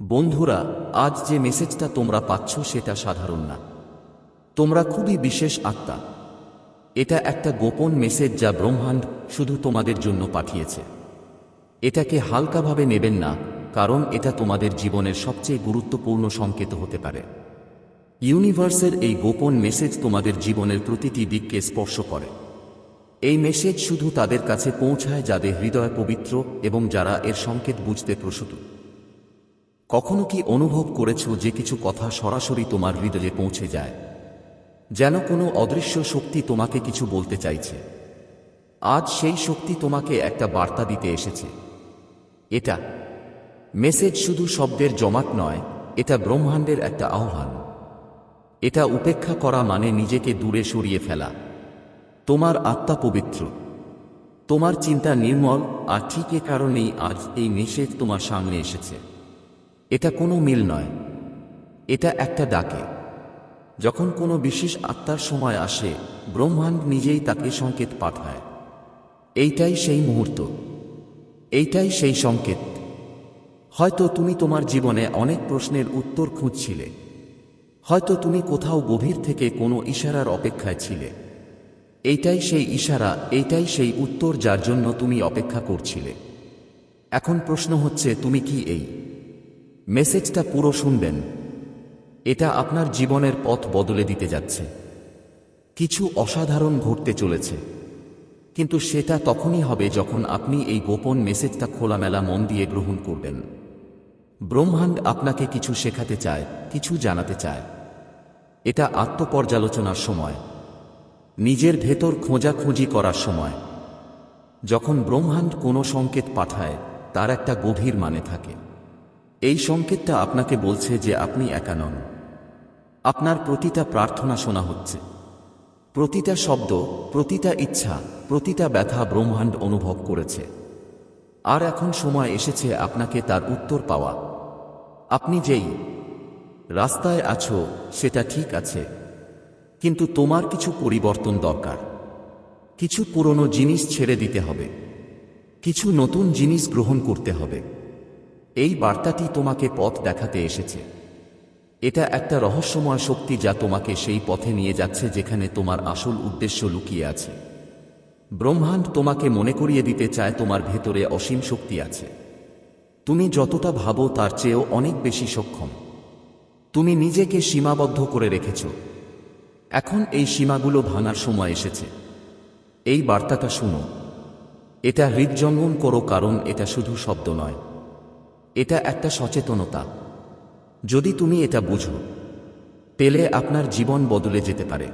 বন্ধুরা, আজ যে মেসেজটা তোমরা পাচ্ছ সেটা সাধারণ না। তোমরা খুবই বিশেষ আত্মা। এটা একটা গোপন মেসেজ যা ব্রহ্মাণ্ড শুধু তোমাদের জন্য পাঠিয়েছে। এটাকে হালকাভাবে নেবেন না, কারণ এটা তোমাদের জীবনের সবচেয়ে গুরুত্বপূর্ণ সংকেত হতে পারে। ইউনিভার্সের এই গোপন মেসেজ তোমাদের জীবনের প্রতিটি দিককে স্পর্শ করে। এই মেসেজ শুধু তাদের কাছে পৌঁছায় যাদের হৃদয় পবিত্র এবং যারা এর সংকেত বুঝতে প্রস্তুত কখনো কি অনুভব করেছ যে কিছু কথা সরাসরি তোমার হৃদয়ে পৌঁছে যায়? যেন কোনো অদৃশ্য শক্তি তোমাকে কিছু বলতে চাইছে। আজ সেই শক্তি তোমাকে একটা বার্তা দিতে এসেছে। এটা, মেসেজ শুধু শব্দের জমাট নয়, এটা ব্রহ্মাণ্ডের একটা আহ্বান। এটা উপেক্ষা করা মানে নিজেকে দূরে সরিয়ে ফেলা। তোমার আত্মা পবিত্র। তোমার চিন্তা নির্মল আর ঠিক এ কারণেই আজ এই মেসেজ তোমার সামনে এসেছে। এটা কোনো মিল নয়। এটা একটা ডাকে। যখন কোনো বিশেষ আত্মার সময় আসে, ব্রহ্মাণ্ড নিজেই তাকে সংকেত পাঠায়। এইটাই সেই মুহূর্ত। এইটাই সেই সংকেত। হয়তো তুমি তোমার জীবনে অনেক প্রশ্নের উত্তর খুঁজছিলে। হয়তো তুমি কোথাও গভীর থেকে কোনো ইশারার অপেক্ষায় ছিলে। এইটাই সেই ইশারা, এইটাই সেই উত্তর যার জন্য তুমি অপেক্ষা করছিলে। এখন প্রশ্ন হচ্ছে, তুমি কি এই? মেসেজটা পুরো শুনবেন। এটা আপনার জীবনের পথ বদলে দিতে যাচ্ছে। কিছু অসাধারণ ঘটতে চলেছে। কিন্তু সেটা তখনই হবে যখন আপনি এই গোপন মেসেজটা খোলামেলা মন দিয়ে গ্রহণ করবেন। ব্রহ্মাণ্ড আপনাকে কিছু শেখাতে চায়, কিছু জানাতে চায়। এটা আত্মপর্যালোচনার সময়। নিজের ভেতর খোঁজাখুঁজি করার সময়। যখন ব্রহ্মাণ্ড কোনো সংকেত পাঠায়, তার একটা গভীর মানে থাকে। এই সংকেতটা আপনাকে বলছে যে আপনি একা নন। আপনার প্রতিটা প্রার্থনা শোনা হচ্ছে। প্রতিটা শব্দ, প্রতিটা ইচ্ছা, প্রতিটা ব্যথা ব্রহ্মাণ্ড অনুভব করেছে। আর এখন সময় এসেছে আপনাকে তার উত্তর পাওয়া। আপনি যেই রাস্তায় আছো, সেটা ঠিক আছে। কিন্তু তোমার কিছু পরিবর্তন দরকার। কিছু পুরনো জিনিস ছেড়ে দিতে হবে। কিছু নতুন জিনিস গ্রহণ করতে হবে। এই বার্তাটি তোমাকে পথ দেখাতে এসেছে। এটা একটা রহস্যময় শক্তি যা তোমাকে সেই পথে নিয়ে যাচ্ছে যেখানে তোমার আসল উদ্দেশ্য লুকিয়ে আছে। ব্রহ্মাণ্ড তোমাকে মনে করিয়ে দিতে চায় তোমার ভেতরে অসীম শক্তি আছে। তুমি যতটা ভাবো তার চেয়েও অনেক বেশি সক্ষম। তুমি নিজেকে সীমাবদ্ধ করে রেখেছ। এখন এই সীমাগুলো ভাঙার সময় এসেছে। এই বার্তাটা শুনো। এটা হৃদজঙ্গম করো কারণ এটা শুধু শব্দ নয়। এটা একটা সচেতনতা। যদি তুমি এটা বুঝো পেলে আপনার জীবন বদলে যেতে পারে।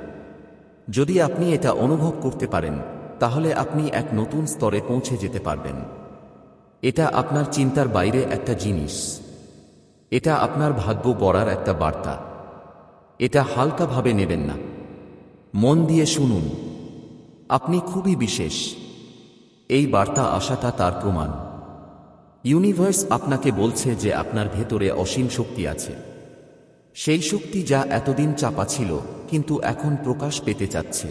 যদি আপনি এটা অনুভব করতে পারেন, তাহলে আপনি এক নতুন স্তরে পৌঁছে যেতে পারবেন। এটা আপনার চিন্তার বাইরে একটা জিনিস। এটা আপনার ভাগ্য গড়ার একটা বার্তা। এটা হালকাভাবে নেবেন না। মন দিয়ে শুনুন। আপনি খুবই বিশেষ। এই বার্তা আসাটা তার প্রমাণ। ইউনিভার্স আপনাকে বলছে যে আপনার ভেতরে অসীম শক্তি আছে। সেই শক্তি যা এতদিন চাপা ছিল, কিন্তু এখন প্রকাশ পেতে চাচ্ছে।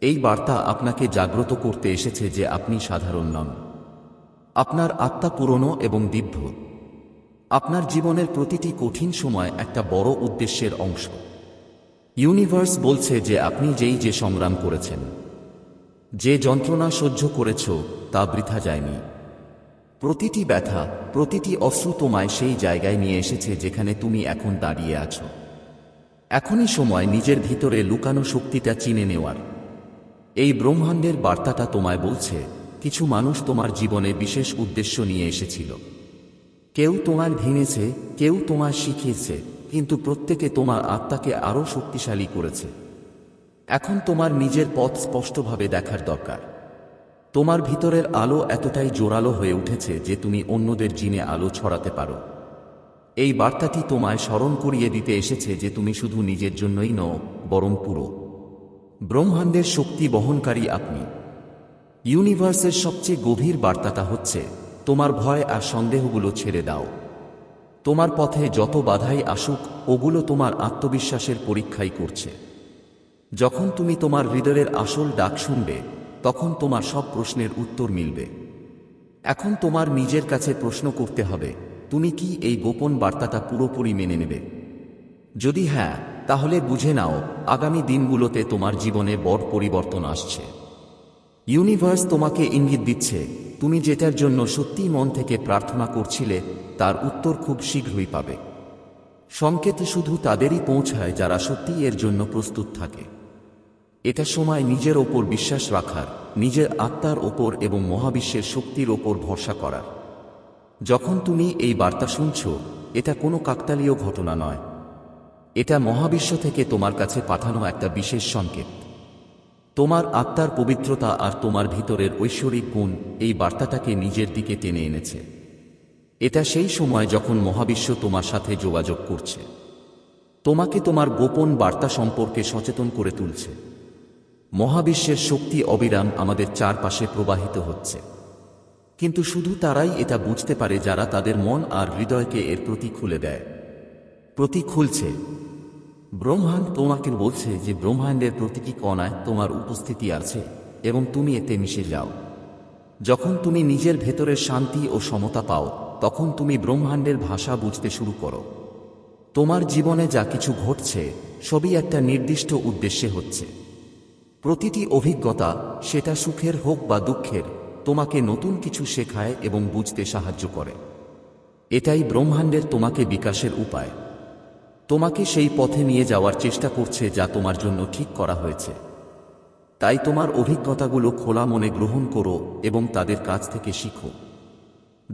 এই বার্তা আপনাকে জাগ্রত করতে এসেছে যে আপনি সাধারণ নন। আপনার আত্মা পুরনো এবং দিব্য। আপনার জীবনের প্রতিটি কঠিন সময় একটা বড় উদ্দেশ্যের অংশ। ইউনিভার্স বলছে যে আপনি যেই যে সংগ্রাম করেছেন, যে যন্ত্রণা সহ্য করেছ, তা বৃথা যায়নি। প্রতিটি ব্যথা, প্রতিটি অশ্রু তোমায় সেই জায়গায় নিয়ে এসেছে যেখানে তুমি এখন দাঁড়িয়ে আছো। এখনই সময় নিজের ভিতরে লুকানো শক্তিটা চিনে নেওয়ার। এই ব্রহ্মাণ্ডের বার্তাটা তোমায় বলছে, কিছু মানুষ তোমার জীবনে বিশেষ উদ্দেশ্য নিয়ে এসেছিল। কেউ তোমার ভেঙেছে, কেউ তোমার শিখিয়েছে, কিন্তু প্রত্যেকে তোমার আত্মাকে আরও শক্তিশালী করেছে। এখন তোমার নিজের পথ স্পষ্টভাবে দেখার দরকার। তোমার ভিতরের আলো এতটাই জোরালো হয়ে উঠেছে যে তুমি অন্যদের জিনে আলো ছড়াতে পারো। এই বার্তাটি তোমায় স্মরণ করিয়ে দিতে এসেছে যে তুমি শুধু নিজের জন্যই নও, বরং পুরো। ব্রহ্মাণ্ডের শক্তি বহনকারী আপনি। ইউনিভার্সের সবচেয়ে গভীর বার্তাটা হচ্ছে, তোমার ভয় আর সন্দেহগুলো ছেড়ে দাও। তোমার পথে যত বাধাই আসুক, ওগুলো তোমার আত্মবিশ্বাসের পরীক্ষাই করছে। যখন তুমি তোমার হৃদয়ের আসল ডাক শুনবে তখন তোমার সব প্রশ্নের উত্তর মিলবে। এখন তোমার নিজের কাছে প্রশ্ন করতে হবে, তুমি কি এই গোপন বার্তাটা পুরোপুরি মেনে নেবে? যদি হ্যাঁ তাহলে বুঝে নাও, আগামী দিনগুলোতে তোমার জীবনে বড় পরিবর্তন আসছে। ইউনিভার্স তোমাকে ইঙ্গিত দিচ্ছে, তুমি যেটার জন্য সত্যিই মন থেকে প্রার্থনা করছিলে, তার উত্তর খুব শীঘ্রই পাবে। সংকেত শুধু তাদেরই পৌঁছায় যারা সত্যিই এর জন্য প্রস্তুত থাকে। এটা সময় নিজের ওপর বিশ্বাস রাখার, নিজের আত্মার ওপর এবং মহাবিশ্বের শক্তির ওপর ভরসা করার। যখন তুমি এই বার্তা শুনছ, এটা কোনো কাকতালীয় ঘটনা নয়। এটা মহাবিশ্ব থেকে তোমার কাছে পাঠানো একটা বিশেষ সংকেত। তোমার আত্মার পবিত্রতা আর তোমার ভিতরের ঐশ্বরিক গুণ এই বার্তাটাকে নিজের দিকে টেনে এনেছে। এটা সেই সময় যখন মহাবিশ্ব তোমার সাথে যোগাযোগ করছে। তোমাকে তোমার গোপন বার্তা সম্পর্কে সচেতন করে তুলছে। মহাবিশ্বের শক্তি অবিরাম আমাদের চারপাশে প্রবাহিত হচ্ছে। কিন্তু শুধু তারাই এটা বুঝতে পারে যারা তাদের মন আর হৃদয়কে এর প্রতি খুলে দেয়। প্রতি খুলছে ব্রহ্মাণ্ড তোমাকে বলছে যে ব্রহ্মাণ্ডের প্রতিটি কণায় তোমার উপস্থিতি আছে এবং তুমি এতে মিশে যাও। যখন তুমি নিজের ভেতরের শান্তি ও সমতা পাও, তখন তুমি ব্রহ্মাণ্ডের ভাষা বুঝতে শুরু করো। তোমার জীবনে যা কিছু ঘটছে, সবই একটা নির্দিষ্ট উদ্দেশ্যে হচ্ছে। প্রতিটি অভিজ্ঞতা সেটা সুখের হোক বা দুঃখের, তোমাকে নতুন কিছু শেখায় এবং বুঝতে সাহায্য করে। এটাই ব্রহ্মাণ্ডের তোমাকে বিকাশের উপায়। তোমাকে সেই পথে নিয়ে যাওয়ার চেষ্টা করছে যা তোমার জন্য ঠিক করা হয়েছে। তাই তোমার অভিজ্ঞতাগুলো খোলা মনে গ্রহণ করো এবং তাদের কাছ থেকে শিখো।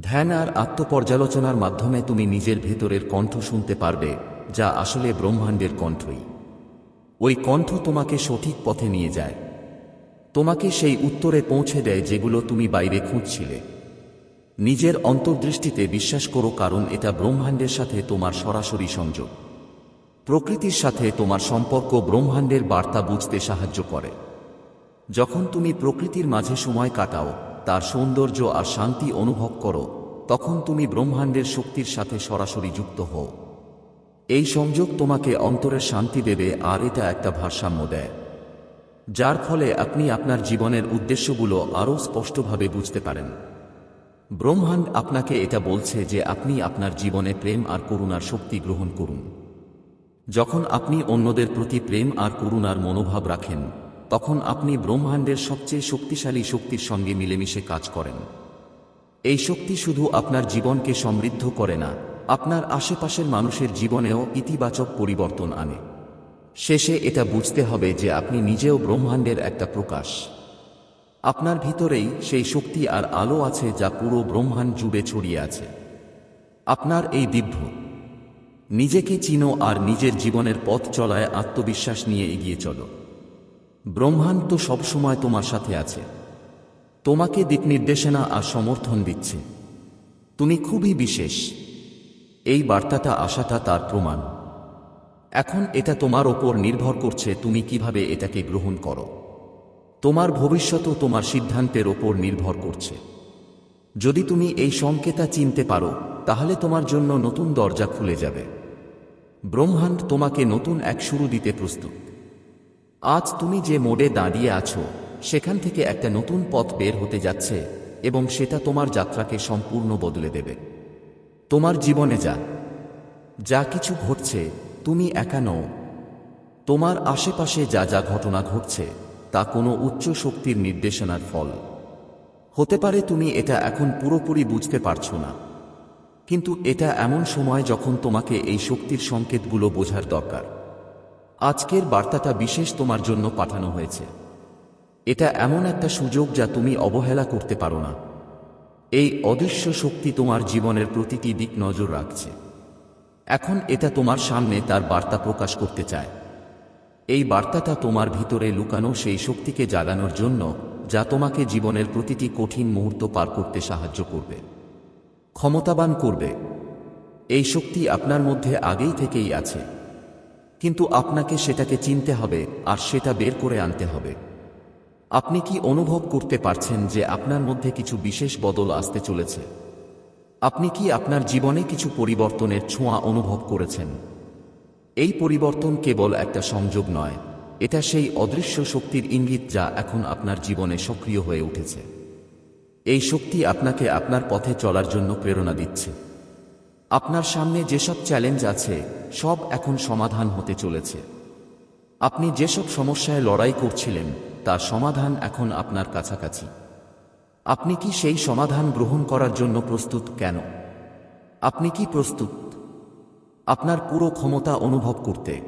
ধ্যান আর আত্মপর্যালোচনার মাধ্যমে তুমি নিজের ভেতরের কণ্ঠ শুনতে পারবে, যা আসলে ব্রহ্মাণ্ডের কণ্ঠই। ওই কণ্ঠ তোমাকে সঠিক পথে নিয়ে যায়। তোমাকে সেই উত্তরে পৌঁছে দেয় যেগুলো তুমি বাইরে খুঁজছিলে। নিজের অন্তর্দৃষ্টিতে বিশ্বাস করো কারণ এটা ব্রহ্মাণ্ডের সাথে তোমার সরাসরি সংযোগ। প্রকৃতির সাথে তোমার সম্পর্ক ব্রহ্মাণ্ডের বার্তা বুঝতে সাহায্য করে। যখন তুমি প্রকৃতির মাঝে সময় কাটাও, তার সৌন্দর্য আর শান্তি অনুভব করো, তখন তুমি ব্রহ্মাণ্ডের শক্তির সাথে সরাসরি যুক্ত হও। এই সংযোগ তোমাকে অন্তরের শান্তি দেবে আর এটা একটা ভারসাম্য দেয়, যার ফলে আপনি আপনার জীবনের উদ্দেশ্যগুলো আরও স্পষ্টভাবে বুঝতে পারেন। ব্রহ্মাণ্ড আপনাকে এটা বলছে যে আপনি আপনার জীবনে প্রেম আর করুণার শক্তি গ্রহণ করুন। যখন আপনি অন্যদের প্রতি প্রেম আর করুণার মনোভাব রাখেন, তখন আপনি ব্রহ্মাণ্ডের সবচেয়ে শক্তিশালী শক্তির সঙ্গে মিলেমিশে কাজ করেন। এই শক্তি শুধু আপনার জীবনকে সমৃদ্ধ করে না আপনার আশেপাশের মানুষের জীবনেও ইতিবাচক পরিবর্তন আনে। শেষে এটা বুঝতে হবে যে আপনি নিজেও ব্রহ্মাণ্ডের একটা প্রকাশ। আপনার ভিতরেই সেই শক্তি আর আলো আছে যা পুরো ব্রহ্মাণ্ড জুড়ে ছড়িয়ে আছে। আপনার এই দিব্য। নিজেকে চিনো আর নিজের জীবনের পথ চলায় আত্মবিশ্বাস নিয়ে এগিয়ে চলো। ব্রহ্মাণ্ড তো সবসময় তোমার সাথে আছে। তোমাকে দিক নির্দেশনা আর সমর্থন দিচ্ছে। তুমি খুবই বিশেষ। এই বার্তাটা আসাটা তার প্রমাণ। এখন এটা তোমার ওপর নির্ভর করছে তুমি কীভাবে এটাকে গ্রহণ করো। তোমার ভবিষ্যতও তোমার সিদ্ধান্তের ওপর নির্ভর করছে। যদি তুমি এই সংকেতা চিনতে পারো, তাহলে তোমার জন্য নতুন দরজা খুলে যাবে। ব্রহ্মাণ্ড তোমাকে নতুন এক শুরু দিতে প্রস্তুত। আজ তুমি যে মোড়ে দাঁড়িয়ে আছো, সেখান থেকে একটা নতুন পথ বের হতে যাচ্ছে এবং সেটা তোমার যাত্রাকে সম্পূর্ণ বদলে দেবে। তোমার জীবনে যা। যা কিছু ঘটছে, তুমি একা নও। তোমার আশেপাশে যা যা ঘটনা ঘটছে, তা কোনো উচ্চ শক্তির নির্দেশনার ফল। হতে পারে তুমি এটা এখন পুরোপুরি বুঝতে পারছ না। কিন্তু এটা এমন সময় যখন তোমাকে এই শক্তির সংকেতগুলো বোঝার দরকার। আজকের বার্তাটা বিশেষ তোমার জন্য পাঠানো হয়েছে। এটা এমন একটা সুযোগ যা তুমি অবহেলা করতে পারো না। এই অদৃশ্য শক্তি তোমার জীবনের প্রতিটি দিক নজর রাখছে। এখন এটা তোমার সামনে তার বার্তা প্রকাশ করতে চায়। এই বার্তাটা তোমার ভিতরে লুকানো সেই শক্তিকে জাগানোর জন্য যা তোমাকে জীবনের প্রতিটি কঠিন মুহূর্ত পার করতে সাহায্য করবে। ক্ষমতাবান করবে। এই শক্তি আপনার মধ্যে আগেই থেকেই আছে। কিন্তু আপনাকে সেটাকে চিনতে হবে আর সেটা বের করে আনতে হবে। আপনি কি অনুভব করতে পারছেন যে আপনার মধ্যে কিছু বিশেষ বদল আসতে চলেছে? আপনি কি আপনার জীবনে কিছু পরিবর্তনের ছোঁয়া অনুভব করেছেন? এই পরিবর্তন কেবল একটা সংযোগ নয়, এটা সেই অদৃশ্য শক্তির ইঙ্গিত যা এখন আপনার জীবনে সক্রিয় হয়ে উঠেছে। এই শক্তি আপনাকে আপনার পথে চলার জন্য প্রেরণা দিচ্ছে। আপনার সামনে যেসব চ্যালেঞ্জ আছে, সব এখন সমাধান হতে চলেছে। আপনি যেসব সমস্যায় লড়াই করছিলেন তার সমাধান এখন আপনার কাছাকাছি। আপনি কি সেই সমাধান গ্রহণ করার জন্য প্রস্তুত কেন? আপনি কি প্রস্তুত? আপনার পুরো ক্ষমতা অনুভব করতে।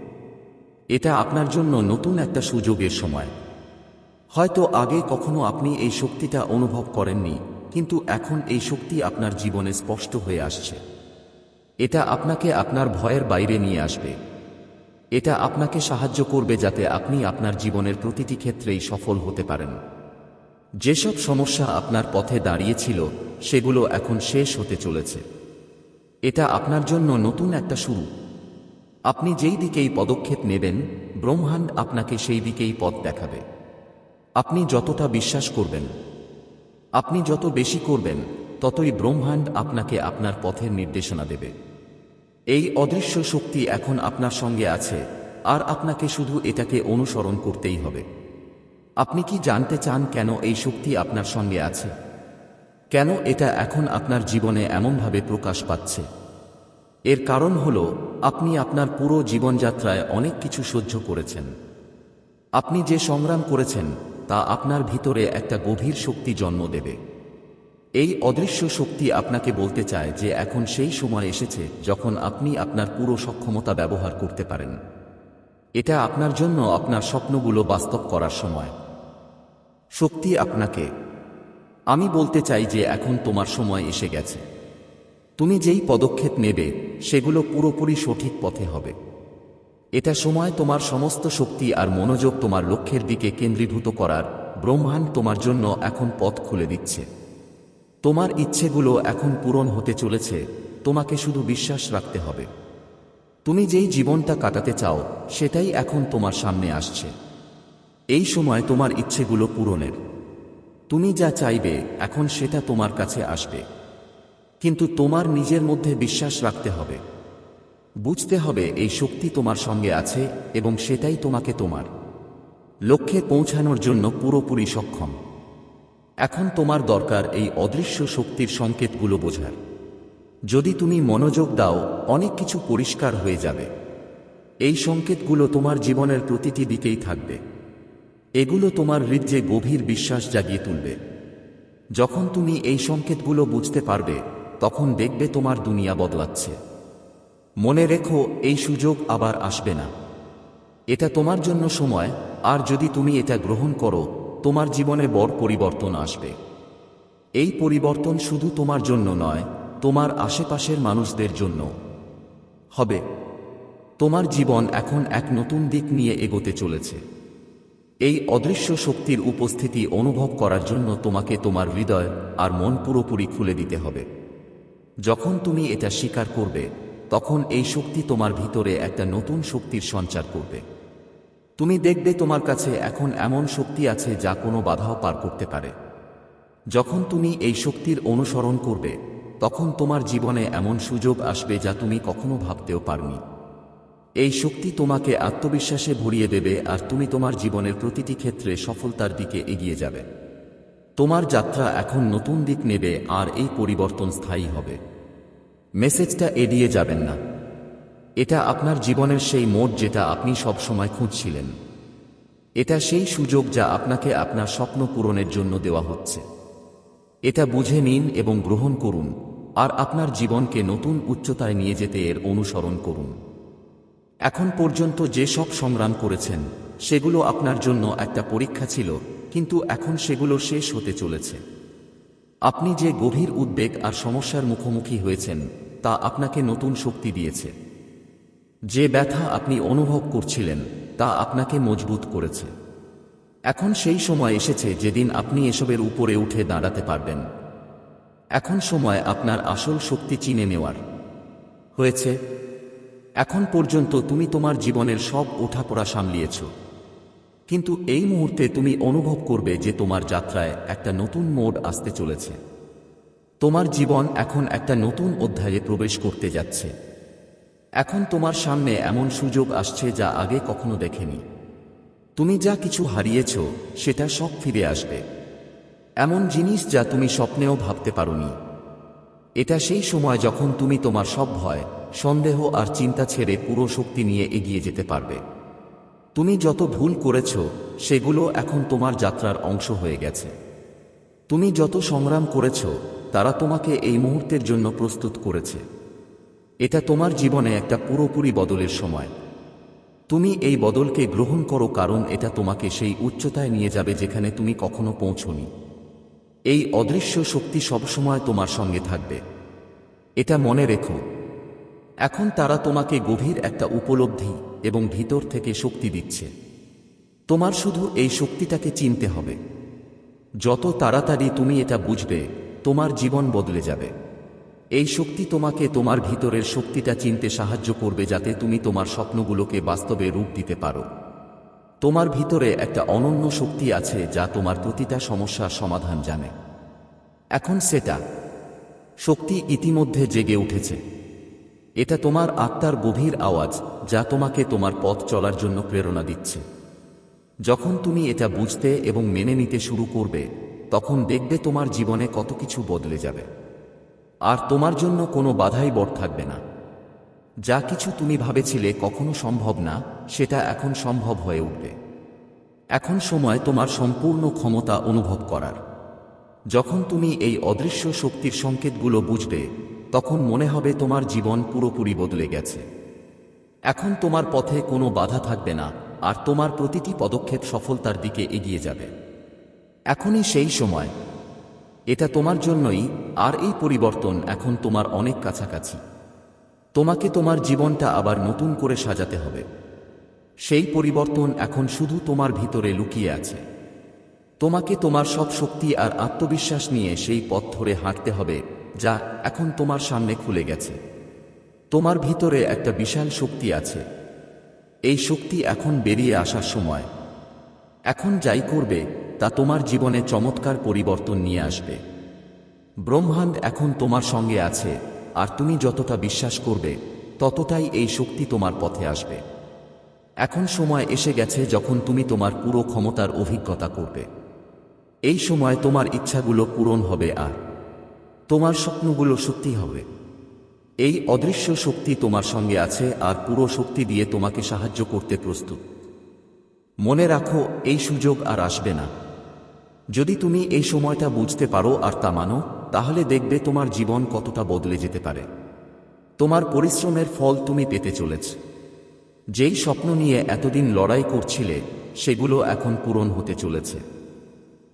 এটা আপনার জন্য নতুন একটা সুযোগের সময়। হয়তো আগে কখনো আপনি এই শক্তিটা অনুভব করেননি, কিন্তু এখন এই শক্তি আপনার জীবনে স্পষ্ট হয়ে আসছে। এটা আপনাকে আপনার ভয়ের বাইরে নিয়ে আসবে। এটা আপনাকে সাহায্য করবে যাতে আপনি আপনার জীবনের প্রতিটি ক্ষেত্রেই সফল হতে পারেন। যেসব সমস্যা আপনার পথে দাঁড়িয়েছিল, সেগুলো এখন শেষ হতে চলেছে। এটা আপনার জন্য নতুন একটা শুরু। আপনি যেই দিকেই পদক্ষেপ নেবেন, ব্রহ্মাণ্ড আপনাকে সেই দিকেই পথ দেখাবে। আপনি যতটা বিশ্বাস করবেন, আপনি যত বেশি করবেন, ততই ব্রহ্মাণ্ড আপনাকে আপনার পথের নির্দেশনা দেবে। এই অদৃশ্য শক্তি এখন আপনার সঙ্গে আছে, আর আপনাকে শুধু এটাকে অনুসরণ করতেই হবে। আপনি কি জানতে চান কেন এই শক্তি আপনার সঙ্গে আছে? কেন এটা এখন আপনার জীবনে এমনভাবে প্রকাশ পাচ্ছে? এর কারণ হল, আপনি আপনার পুরো জীবনযাত্রায় অনেক কিছু সহ্য করেছেন। আপনি যে সংগ্রাম করেছেন, তা আপনার ভিতরে একটা গভীর শক্তি জন্ম দেবে। এই অদৃশ্য শক্তি আপনাকে বলতে চায় যে এখন সেই সময় এসেছে যখন আপনি আপনার পুরো সক্ষমতা ব্যবহার করতে পারেন। এটা আপনার জন্য আপনার স্বপ্নগুলো বাস্তব করার সময়। শক্তি আপনাকে। আমি বলতে চাই যে এখন তোমার সময় এসে গেছে। তুমি যেই পদক্ষেপ নেবে, সেগুলো পুরোপুরি সঠিক পথে হবে। এটা সময় তোমার সমস্ত শক্তি আর মনোযোগ তোমার লক্ষ্যের দিকে কেন্দ্রীভূত করার ব্রহ্মাণ্ড তোমার জন্য এখন পথ খুলে দিচ্ছে। তোমার ইচ্ছেগুলো এখন পূরণ হতে চলেছে, তোমাকে শুধু বিশ্বাস রাখতে হবে। তুমি যেই জীবনটা কাটাতে চাও, সেটাই এখন তোমার সামনে আসছে। এই সময় তোমার ইচ্ছেগুলো পূরণের। তুমি যা চাইবে, এখন সেটা তোমার কাছে আসবে। কিন্তু তোমার নিজের মধ্যে বিশ্বাস রাখতে হবে। বুঝতে হবে, এই শক্তি তোমার সঙ্গে আছে এবং সেটাই তোমাকে তোমার। লক্ষ্যে পৌঁছানোর জন্য পুরোপুরি সক্ষম। এখন তোমার দরকার এই অদৃশ্য শক্তির সংকেতগুলো বোঝার। যদি তুমি মনোযোগ দাও, অনেক কিছু পরিষ্কার হয়ে যাবে। এই সংকেতগুলো তোমার জীবনের প্রতিটি দিকেই থাকবে। এগুলো তোমার হৃদয়ে গভীর বিশ্বাস জাগিয়ে তুলবে। যখন তুমি এই সংকেতগুলো বুঝতে পারবে, তখন দেখবে তোমার দুনিয়া বদলাচ্ছে। মনে রেখো, এই সুযোগ আবার আসবে না। এটা তোমার জন্য সময়, আর যদি তুমি এটা গ্রহণ করো তোমার জীবনে বড় পরিবর্তন আসবে। এই পরিবর্তন শুধু তোমার জন্য নয়, তোমার আশেপাশের মানুষদের জন্য। হবে। তোমার জীবন এখন এক নতুন দিক নিয়ে এগোতে চলেছে। এই অদৃশ্য শক্তির উপস্থিতি অনুভব করার জন্য তোমাকে তোমার হৃদয় আর মন পুরোপুরি খুলে দিতে হবে। যখন তুমি এটা স্বীকার করবে, তখন এই শক্তি তোমার ভিতরে একটা নতুন শক্তির সঞ্চার করবে। তুমি দেখবে তোমার কাছে এখন এমন শক্তি আছে যা কোনো বাধাও পার করতে পারে। যখন তুমি এই শক্তির অনুসরণ করবে, তখন তোমার জীবনে এমন সুযোগ আসবে যা তুমি কখনো ভাবতেও পারনি। এই শক্তি তোমাকে আত্মবিশ্বাসে ভরিয়ে দেবে আর তুমি তোমার জীবনের প্রতিটি ক্ষেত্রে সফলতার দিকে এগিয়ে যাবে। তোমার যাত্রা এখন নতুন দিক নেবে আর এই পরিবর্তন স্থায়ী হবে। মেসেজটা এড়িয়ে যাবেন না। এটা আপনার জীবনের সেই মোড যেটা আপনি সবসময় খুঁজছিলেন। এটা সেই সুযোগ যা আপনাকে আপনার স্বপ্ন পূরণের জন্য দেওয়া হচ্ছে। এটা বুঝে নিন এবং গ্রহণ করুন, আর আপনার জীবনকে নতুন উচ্চতায় নিয়ে যেতে এর অনুসরণ করুন। এখন পর্যন্ত যে সব সংগ্রাম করেছেন, সেগুলো আপনার জন্য একটা পরীক্ষা ছিল, কিন্তু এখন সেগুলো শেষ হতে চলেছে। আপনি যে গভীর উদ্বেগ আর সমস্যার মুখোমুখি হয়েছেন, তা আপনাকে নতুন শক্তি দিয়েছে। যে ব্যথা আপনি অনুভব করছিলেন, তা আপনাকে মজবুত করেছে। এখন সেই সময় এসেছে যেদিন আপনি এসবের উপরে উঠে দাঁড়াতে পারবেন। এখন সময় আপনার আসল শক্তি চিনে নেওয়ার। হয়েছে, এখন পর্যন্ত তুমি তোমার জীবনের সব ওঠাপড়া সামলিয়েছ। কিন্তু এই মুহূর্তে তুমি অনুভব করবে যে তোমার যাত্রায় একটা নতুন মোড আসতে চলেছে। তোমার জীবন এখন একটা নতুন অধ্যায়ে প্রবেশ করতে যাচ্ছে। এখন তোমার সামনে এমন সুযোগ আসছে যা আগে কখনো দেখেনি। তুমি যা কিছু হারিয়েছ, সেটা সব ফিরে আসবে। এমন জিনিস যা তুমি স্বপ্নেও ভাবতে পারোনি। এটা সেই সময় যখন তুমি তোমার সব ভয়, সন্দেহ আর চিন্তা ছেড়ে পুরো শক্তি নিয়ে এগিয়ে যেতে পারবে। তুমি যত ভুল করেছ, সেগুলো এখন তোমার যাত্রার অংশ হয়ে গেছে। তুমি যত সংগ্রাম করেছ, তারা তোমাকে এই মুহূর্তের জন্য প্রস্তুত করেছে। এটা তোমার জীবনে একটা পুরোপুরি বদলের সময়। তুমি এই বদলকে গ্রহণ করো কারণ এটা তোমাকে সেই উচ্চতায় নিয়ে যাবে যেখানে তুমি কখনো পৌঁছনি। এই অদৃশ্য শক্তি সবসময় তোমার সঙ্গে থাকবে। এটা মনে রেখো। এখন তারা তোমাকে গভীর একটা উপলব্ধি এবং ভিতর থেকে শক্তি দিচ্ছে। তোমার শুধু এই শক্তিটাকে চিনতে হবে। যত তাড়াতাড়ি তুমি এটা বুঝবে, তোমার জীবন বদলে যাবে। এই শক্তি তোমাকে তোমার ভিতরের শক্তিটা চিনতে সাহায্য করবে যাতে তুমি তোমার স্বপ্নগুলোকে বাস্তবে রূপ দিতে পারো। তোমার ভিতরে একটা অনন্য শক্তি আছে যা তোমার প্রতিটা সমস্যার সমাধান জানে। এখন সেটা। শক্তি ইতিমধ্যে জেগে উঠেছে। এটা তোমার আত্মার গভীর আওয়াজ যা তোমাকে তোমার পথ চলার জন্য প্রেরণা দিচ্ছে। যখন তুমি এটা বুঝতে এবং মেনে নিতে শুরু করবে, তখন দেখবে তোমার জীবনে কত কিছু বদলে যাবে। আর তোমার জন্য কোনো বাধাই বট থাকবে না। যা কিছু তুমি ভাবেছিলে কখনো সম্ভব না, সেটা এখন সম্ভব হয়ে উঠবে। এখন সময় তোমার সম্পূর্ণ ক্ষমতা অনুভব করার। যখন তুমি এই অদৃশ্য শক্তির সংকেতগুলো বুঝবে, তখন মনে হবে তোমার জীবন পুরোপুরি বদলে গেছে। এখন তোমার পথে কোনো বাধা থাকবে না, আর তোমার প্রতিটি পদক্ষেপ সফলতার দিকে এগিয়ে যাবে। এখনই সেই সময় এটা তোমার জন্যই, আর এই পরিবর্তন এখন তোমার অনেক কাছাকাছি। তোমাকে তোমার জীবনটা আবার নতুন করে সাজাতে হবে। সেই পরিবর্তন এখন শুধু তোমার ভিতরে লুকিয়ে আছে। তোমাকে তোমার সব শক্তি আর আত্মবিশ্বাস নিয়ে সেই পথ ধরে হাঁটতে হবে, যা এখন তোমার সামনে খুলে গেছে। তোমার ভিতরে একটা বিশাল শক্তি আছে। এই শক্তি এখন বেরিয়ে আসার সময়। এখন যাই করবে তা তোমার জীবনে চমৎকার পরিবর্তন নিয়ে আসবে। ব্রহ্মাণ্ড এখন তোমার সঙ্গে আছে, আর তুমি যতটা বিশ্বাস করবে, ততটাই এই শক্তি তোমার পথে আসবে। এখন সময় এসে গেছে যখন তুমি তোমার পুরো ক্ষমতার অভিজ্ঞতা করবে। এই সময় তোমার ইচ্ছাগুলো পূরণ হবে আর তোমার স্বপ্নগুলো সত্যি হবে। এই অদৃশ্য শক্তি তোমার সঙ্গে আছে আর পুরো শক্তি দিয়ে তোমাকে সাহায্য করতে প্রস্তুত। মনে রাখো, এই সুযোগ আর আসবে না। যদি তুমি এই সময়টা বুঝতে পারো আর তা মানো, তাহলে দেখবে তোমার জীবন কতটা বদলে যেতে পারে। তোমার পরিশ্রমের ফল তুমি পেতে চলেছ। যেই স্বপ্ন নিয়ে এতদিন লড়াই করছিলে, সেগুলো এখন পূরণ হতে চলেছে।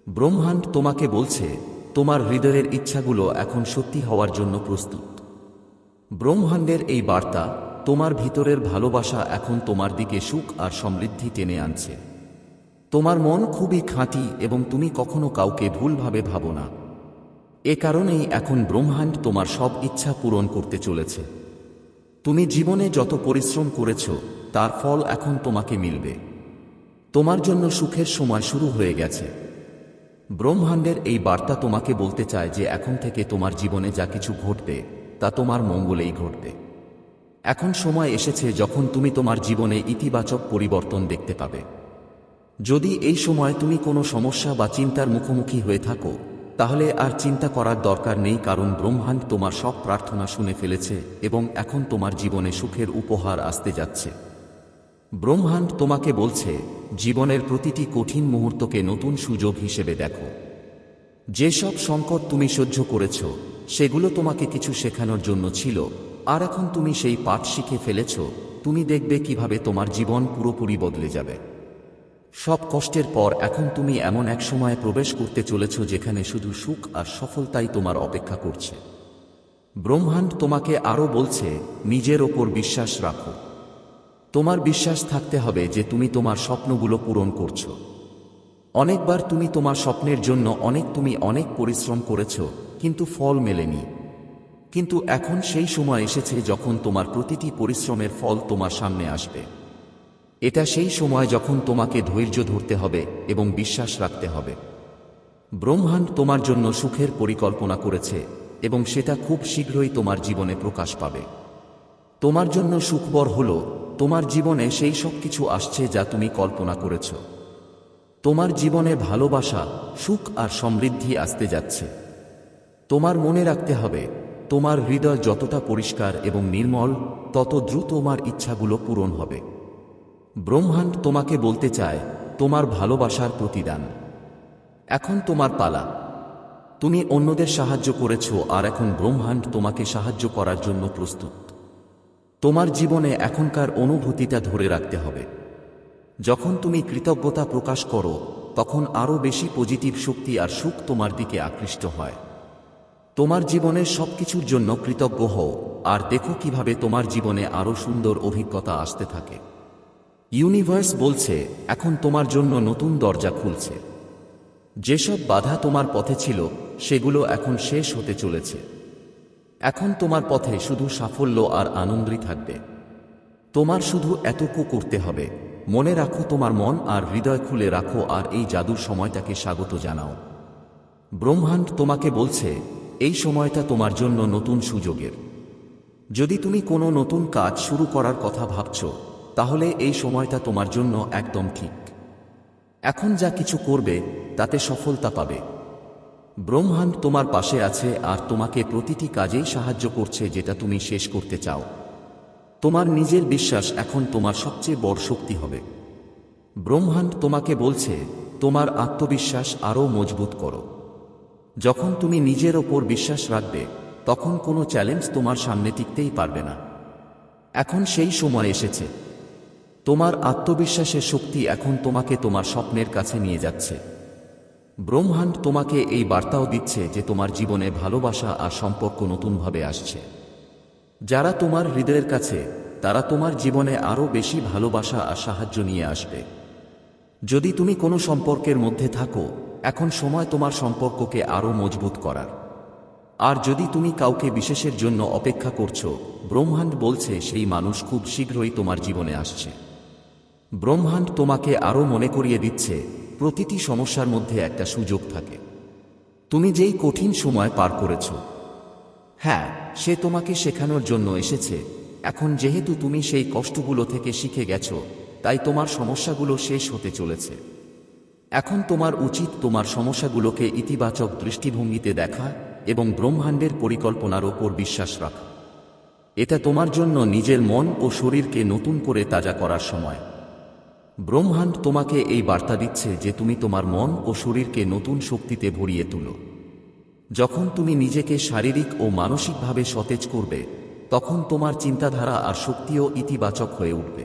ব্রহ্মাণ্ড তোমাকে বলছে, তোমার হৃদয়ের ইচ্ছাগুলো এখন সত্যি হওয়ার জন্য প্রস্তুত। ব্রহ্মাণ্ডের এই বার্তা তোমার ভিতরের ভালোবাসা এখন তোমার দিকে সুখ আর সমৃদ্ধি টেনে আনছে। তোমার মন খুবই খাঁটি এবং তুমি কখনো কাউকে ভুলভাবে ভাবো না। এ কারণেই এখন ব্রহ্মাণ্ড তোমার সব ইচ্ছা পূরণ করতে চলেছে। তুমি জীবনে যত পরিশ্রম করেছ, তার ফল এখন তোমাকে মিলবে। তোমার জন্য সুখের সময় শুরু হয়ে গেছে। ব্রহ্মাণ্ডের এই বার্তা তোমাকে বলতে চায় যে এখন থেকে তোমার জীবনে যা কিছু ঘটবে, তা তোমার মঙ্গলেই ঘটবে। এখন সময় এসেছে যখন তুমি তোমার জীবনে ইতিবাচক পরিবর্তন দেখতে পাবে। যদি এই সময় তুমি কোনো সমস্যা বা চিন্তার মুখোমুখি হয়ে থাকো, তাহলে আর চিন্তা করার দরকার নেই কারণ ব্রহ্মাণ্ড তোমার সব প্রার্থনা শুনে ফেলেছে এবং এখন তোমার জীবনে সুখের উপহার আসতে যাচ্ছে। ব্রহ্মাণ্ড তোমাকে বলছে, জীবনের প্রতিটি কঠিন মুহূর্তকে নতুন সুযোগ হিসেবে দেখো। যেসব সংকট তুমি সহ্য করেছ, সেগুলো তোমাকে কিছু শেখানোর জন্য ছিল, আর এখন তুমি সেই পাঠ শিখে ফেলেছ, তুমি দেখবে কীভাবে তোমার জীবন পুরোপুরি বদলে যাবে। সব কষ্টের পর এখন তুমি এমন এক সময়ে প্রবেশ করতে চলেছ যেখানে শুধু সুখ আর সফলতাই তোমার অপেক্ষা করছে। ব্রহ্মাণ্ড তোমাকে আরও বলছে, নিজের ওপর বিশ্বাস রাখো। তোমার বিশ্বাস থাকতে হবে যে তুমি তোমার স্বপ্নগুলো পূরণ করছ। অনেকবার তুমি তোমার স্বপ্নের জন্য অনেক তুমি অনেক পরিশ্রম করেছ, কিন্তু ফল মেলেনি। কিন্তু এখন সেই সময় এসেছে যখন তোমার প্রতিটি পরিশ্রমের ফল তোমার সামনে আসবে। এটা সেই সময় যখন তোমাকে ধৈর্য ধরতে হবে এবং বিশ্বাস রাখতে হবে। ব্রহ্মাণ্ড তোমার জন্য সুখের পরিকল্পনা করেছে এবং সেটা খুব শীঘ্রই তোমার জীবনে প্রকাশ পাবে। তোমার জন্য সুখবর হল, তোমার জীবনে সেই সব কিছু আসছে যা তুমি কল্পনা করেছ। তোমার জীবনে ভালোবাসা, সুখ আর সমৃদ্ধি আসতে যাচ্ছে। তোমার মনে রাখতে হবে, তোমার হৃদয় যতটা পরিষ্কার এবং নির্মল, তত দ্রুত তোমার ইচ্ছাগুলো পূরণ হবে। ব্রহ্মাণ্ড তোমাকে বলতে চায়, তোমার ভালোবাসার প্রতিদান। এখন তোমার পালা। তুমি অন্যদের সাহায্য করেছ, আর এখন ব্রহ্মাণ্ড তোমাকে সাহায্য করার জন্য প্রস্তুত। তোমার জীবনে এখনকার অনুভূতিটা ধরে রাখতে হবে। যখন তুমি কৃতজ্ঞতা প্রকাশ করো, তখন আরও বেশি পজিটিভ শক্তি আর সুখ তোমার দিকে আকৃষ্ট হয়। তোমার জীবনের সবকিছুর জন্য কৃতজ্ঞ হও, আর দেখো কীভাবে তোমার জীবনে আরও সুন্দর অভিজ্ঞতা আসতে থাকে। ইউনিভার্স বলছে, এখন তোমার জন্য নতুন দরজা খুলছে। যেসব বাধা তোমার পথে ছিল, সেগুলো এখন শেষ হতে চলেছে। এখন তোমার পথে শুধু সাফল্য আর আনন্দই থাকবে। তোমার শুধু এতটুকু করতে হবে। মনে রাখো তোমার মন আর হৃদয় খুলে রাখো আর এই জাদুর সময়টাকে স্বাগত জানাও। ব্রহ্মাণ্ড তোমাকে বলছে, এই সময়টা তোমার জন্য নতুন সুযোগের। যদি তুমি কোনো নতুন কাজ শুরু করার কথা ভাবছ তাহলে এই সময়টা তোমার জন্য একদম ঠিক। এখন যা কিছু করবে, তাতে সফলতা পাবে। ব্রহ্মাণ্ড তোমার পাশে আছে আর তোমাকে প্রতিটি কাজেই সাহায্য করছে যেটা তুমি শেষ করতে চাও। তোমার নিজের বিশ্বাস এখন তোমার সবচেয়ে বড় শক্তি হবে। ব্রহ্মাণ্ড তোমাকে বলছে, তোমার আত্মবিশ্বাস আরও মজবুত করো। যখন তুমি নিজের ওপর বিশ্বাস রাখবে, তখন কোনো চ্যালেঞ্জ তোমার সামনে টিকতেই পারবে না। এখন সেই সময় এসেছে। তোমার আত্মবিশ্বাসের শক্তি এখন তোমাকে তোমার স্বপ্নের কাছে নিয়ে যাচ্ছে। ব্রহ্মাণ্ড তোমাকে এই বার্তাও দিচ্ছে যে তোমার জীবনে ভালোবাসা আর সম্পর্ক নতুনভাবে আসছে। যারা তোমার হৃদয়ের কাছে, তারা তোমার জীবনে আরও বেশি ভালোবাসা আর সাহায্য নিয়ে আসবে। যদি তুমি কোনো সম্পর্কের মধ্যে থাকো, এখন সময় তোমার সম্পর্ককে আরও মজবুত করার। আর যদি তুমি কাউকে বিশেষের জন্য অপেক্ষা করছ, ব্রহ্মাণ্ড বলছে সেই মানুষ খুব শীঘ্রই তোমার জীবনে আসছে। ব্রহ্মাণ্ড তোমাকে আরও মনে করিয়ে দিচ্ছে, প্রতিটি সমস্যার মধ্যে একটা সুযোগ থাকে। তুমি যেই কঠিন সময় পার করেছ। হ্যাঁ সে তোমাকে শেখানোর জন্য এসেছে। এখন যেহেতু তুমি সেই কষ্টগুলো থেকে শিখে গেছ, তাই তোমার সমস্যাগুলো শেষ হতে চলেছে। এখন তোমার উচিত তোমার সমস্যাগুলোকে ইতিবাচক দৃষ্টিভঙ্গিতে দেখা এবং ব্রহ্মাণ্ডের পরিকল্পনার ওপর বিশ্বাস রাখা। এটা তোমার জন্য নিজের মন ও শরীরকে নতুন করে তাজা করার সময়। ব্রহ্মাণ্ড তোমাকে এই বার্তা দিচ্ছে যে তুমি তোমার মন ও শরীরকে নতুন শক্তিতে ভরিয়ে তুলো। যখন তুমি নিজেকে শারীরিক ও মানসিকভাবে সতেজ করবে, তখন তোমার চিন্তাধারা আর শক্তিও ইতিবাচক হয়ে উঠবে।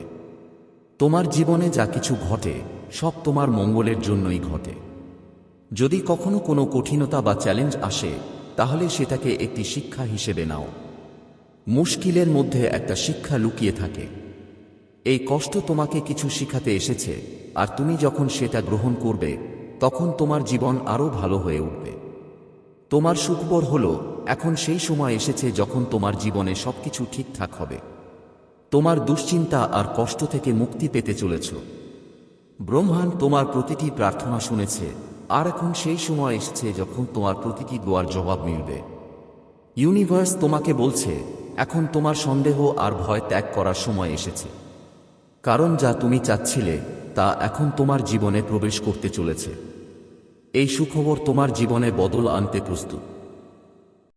তোমার জীবনে যা কিছু ঘটে, সব তোমার মঙ্গলের জন্যই ঘটে। যদি কখনো কোনো কঠিনতা বা চ্যালেঞ্জ আসে, তাহলে সেটাকে একটি শিক্ষা হিসেবে নাও। মুশকিলের মধ্যে একটা শিক্ষা লুকিয়ে থাকে। এই কষ্ট তোমাকে কিছু শিখাতে এসেছে, আর তুমি যখন সেটা গ্রহণ করবে, তখন তোমার জীবন আরও ভালো হয়ে উঠবে। তোমার সুখবর হল, এখন সেই সময় এসেছে যখন তোমার জীবনে সবকিছু ঠিকঠাক হবে। তোমার দুশ্চিন্তা আর কষ্ট থেকে মুক্তি পেতে চলেছ। ব্রহ্মাণ্ড তোমার প্রতিটি প্রার্থনা শুনেছে, আর এখন সেই সময় এসেছে যখন তোমার প্রতিটি দোয়ার জবাব মিলবে। ইউনিভার্স তোমাকে বলছে, এখন তোমার সন্দেহ আর ভয় ত্যাগ করার সময় এসেছে। কারণ যা তুমি চাচ্ছিলে, তা এখন তোমার জীবনে প্রবেশ করতে চলেছে। এই সুখবর তোমার জীবনে বদল আনতে প্রস্তুত।